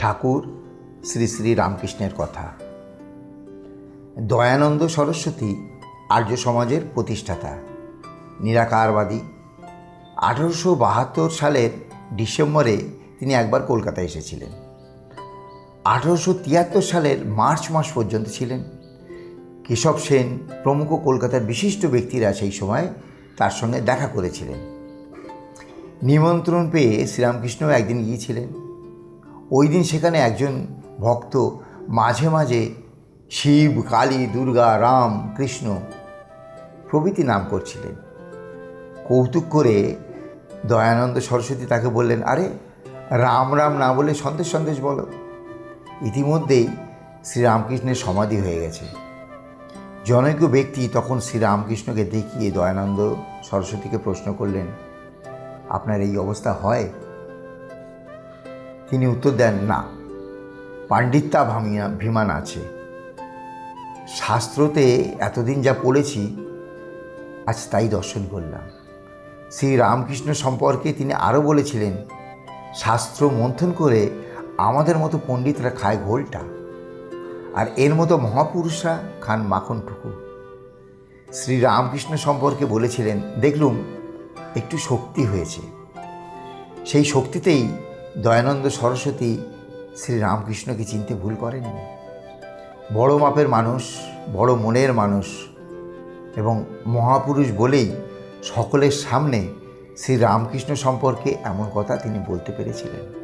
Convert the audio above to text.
ঠাকুর শ্রী শ্রী রামকৃষ্ণের কথা। দয়ানন্দ সরস্বতী আর্য সমাজের প্রতিষ্ঠাতা। নিরাকারবাদী। আঠারোশো বাহাত্তর সালের ডিসেম্বরে তিনি একবার কলকাতায় এসেছিলেন। আঠারোশো তিয়াত্তর সালের মার্চ মাস পর্যন্ত ছিলেন। কেশব সেন প্রমুখ কলকাতার বিশিষ্ট ব্যক্তিরা সেই সময় তার সঙ্গে দেখা করেছিলেন। নিমন্ত্রণ পেয়ে শ্রীরামকৃষ্ণ একদিন গিয়েছিলেন। ওই দিন সেখানে একজন ভক্ত মাঝে মাঝে শিব, কালী, দুর্গা, রাম, কৃষ্ণ প্রভৃতি নাম করছিলেন। কৌতুক করে দয়ানন্দ সরস্বতী তাকে বললেন, আরে, রাম রাম না বলে সন্দেশ সন্দেশ বলো। ইতিমধ্যেই শ্রীরামকৃষ্ণের সমাধি হয়ে গেছে। জনৈক ব্যক্তি তখন শ্রীরামকৃষ্ণকে দেখিয়ে দয়ানন্দ সরস্বতীকে প্রশ্ন করলেন, আপনার এই অবস্থা হয়? তিনি উত্তর দেন, না, পাণ্ডিত্যা ভামিয়া, ভিমান আছে। শাস্ত্রতে এতদিন যা পড়েছি, আজ তাই দর্শন করলাম। শ্রী রামকৃষ্ণ সম্পর্কে তিনি আরও বলেছিলেন, শাস্ত্র মন্থন করে আমাদের মতো পণ্ডিতরা খায় ঘোলটা, আর এর মতো মহাপুরুষরা খান মাখনটুকু। শ্রী রামকৃষ্ণ সম্পর্কে বলেছিলেন, দেখলুম, একটু শক্তি হয়েছে। সেই শক্তিতেই দয়ানন্দ সরস্বতী শ্রী রামকৃষ্ণকে চিনতে ভুল করেননি। বড় মাপের মানুষ, বড় মনের মানুষ এবং মহাপুরুষ বলেই সকলের সামনে শ্রী রামকৃষ্ণ সম্পর্কে এমন কথা তিনি বলতে পেরেছিলেন।